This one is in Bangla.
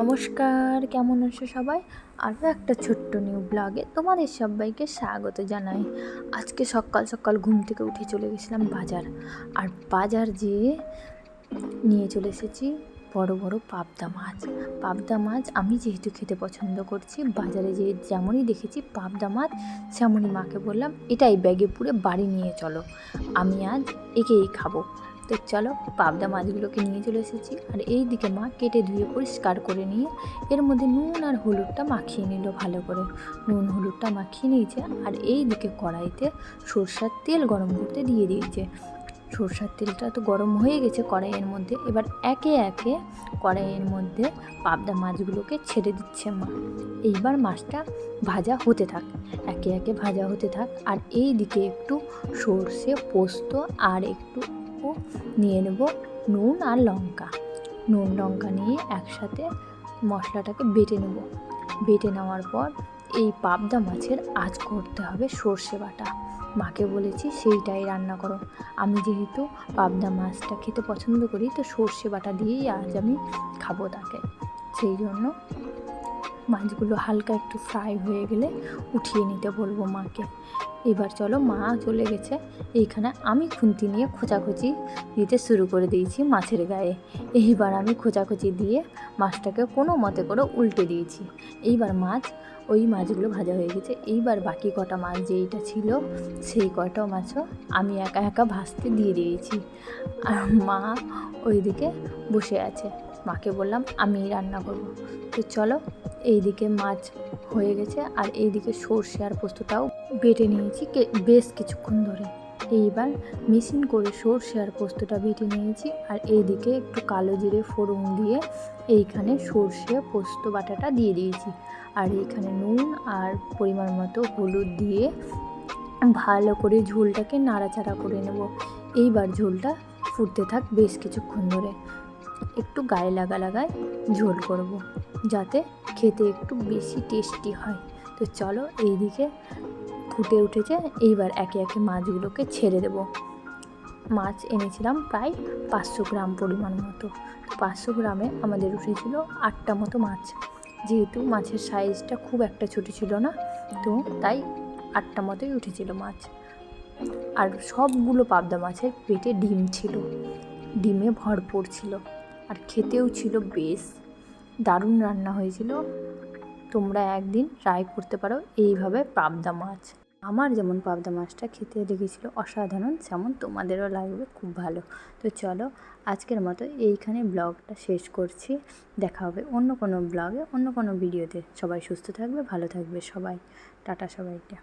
নমস্কার, কেমন আছো সবাই? আরও একটা ছোট্ট নিউ ব্লগে তোমাদের সবাইকে স্বাগত জানাই। আজকে সকাল সকাল ঘুম থেকে উঠে চলে গেছিলাম বাজার। আর বাজার যেয়ে নিয়ে চলে এসেছি, বড় বড় পাবদা মাছ। পাবদা মাছ আমি যেহেতু খেতে পছন্দ করছি, বাজারে যেয়ে যেমনই দেখেছি, পাবদা মাছ সেমনই মাকে বললাম, এটাই ব্যাগে পুরে বাড়ি নিয়ে চলো। আমি আজ একেই খাব। তো চলো পাবদা মাছগুলোকে নিয়ে চলে এসেছি। আর এই দিকে মা কেটে ধুয়ে পরিষ্কার করে নিয়ে এর মধ্যে নুন আর হলুদটা মাখিয়ে নিল ভালো করে। নুন, হলুদটা মাখিয়ে নিয়েছে আর এই দিকে কড়াইতে সরষার তেল গরম করতে দিয়ে দিয়েছে। সরষার তেলটা তো গরম হয়ে গেছে কড়াইয়ের মধ্যে। এবার একে একে কড়াইয়ের মধ্যে পাবদা মাছগুলোকে ছেড়ে দিচ্ছে মা। এইবার মাছটা ভাজা হতে থাক, একে একে ভাজা হতে থাক। আর এই দিকে একটু সর্ষে পোস্ত আর একটু নিয়ে নেব নুন আর লঙ্কা। নুন, লঙ্কা নিয়ে একসাথে মশলাটাকে বেটে নেব। বেটে নেওয়ার পর এই পাবদা মাছের আজ করতে হবে সর্ষে বাটা। মাকে বলেছি সেইটাই রান্না করো। আমি যেহেতু পাবদা মাছটা খেতে পছন্দ করি, তো সর্ষে বাটা দিয়েই আজ আমি খাব তাকে। সেই জন্য মাছগুলো হালকা একটু ফ্রাই হয়ে গেলে উঠিয়ে নিতে বলব মাকে। এবার চলো মা চলে গেছে। এইখানে আমি খুন্তি নিয়ে খোঁচাখুচি দিতে শুরু করে দিয়েছি মাছের গায়ে। এইবার আমি খোঁচাখুচি দিয়ে মাছটাকে কোনো মতে করে উল্টে দিয়েছি। এইবার মাছ, ওই মাছগুলো ভাজা হয়ে গেছে। এইবার বাকি কটা মাছ যেইটা ছিল, সেই কটা মাছও আমি একা একা ভাজতে দিয়ে দিয়েছি। আর মা ওইদিকে বসে আছে। মাকে বললাম, আমি রান্না করব। তো চলো, এইদিকে মাছ হয়ে গেছে আর এইদিকে সর্ষে আর পোস্তটাও বেটে নিয়েছি বেশ কিছুক্ষণ ধরে। এইবার মেশিন করে সর্ষে আর পোস্তটা বেটে নিয়েছি আর এইদিকে একটু কালো জিরে ফোড়ন দিয়ে এইখানে সর্ষে, পোস্ত, বাটাটা দিয়ে দিয়েছি। আর এইখানে নুন আর পরিমাণ মতো হলুদ দিয়ে ভালো করে ঝোলটাকে নাড়াচাড়া করে নেব। এইবার ঝোলটা ফুটতে থাক বেশ কিছুক্ষণ ধরে। একটু গায়ে লাগা লাগায় ঝোল করব। যাতে খেতে একটু বেশি টেস্টি হয়। তো চলো এইদিকে ফুটে উঠেছে, এইবার একে একে মাছগুলোকে ছেড়ে দেব। মাছ এনেছিলাম প্রায় পাঁচশো গ্রাম পরিমাণ মতো। পাঁচশো গ্রামে আমাদের উঠেছিল আটটা মতো মাছ। যেহেতু মাছের সাইজটা খুব একটা ছোটো ছিল না, তো তাই আটটা মতোই উঠেছিল মাছ। আর সবগুলো পাবদা মাছের পেটে ডিম ছিল। ডিমে ভরপুর ছিল। আর খেতেও ছিল বেশ। দারুণ রান্না হয়েছিল। তোমরা একদিন ট্রাই করতে পারো এইভাবে পাবদা মাছ। আমার যেমন পাবদা মাছটা খেতে লেগেছিলো অসাধারণ, যেমন তোমাদেরও লাগবে, খুব ভালো। তো চলো, আজকের মতো এইখানে ব্লগটা শেষ করছি। দেখা হবে অন্য কোনো ব্লগে, অন্য কোনো ভিডিওতে। সবাই সুস্থ থাকবে, ভালো থাকবে সবাই। টাটা সবাইকে।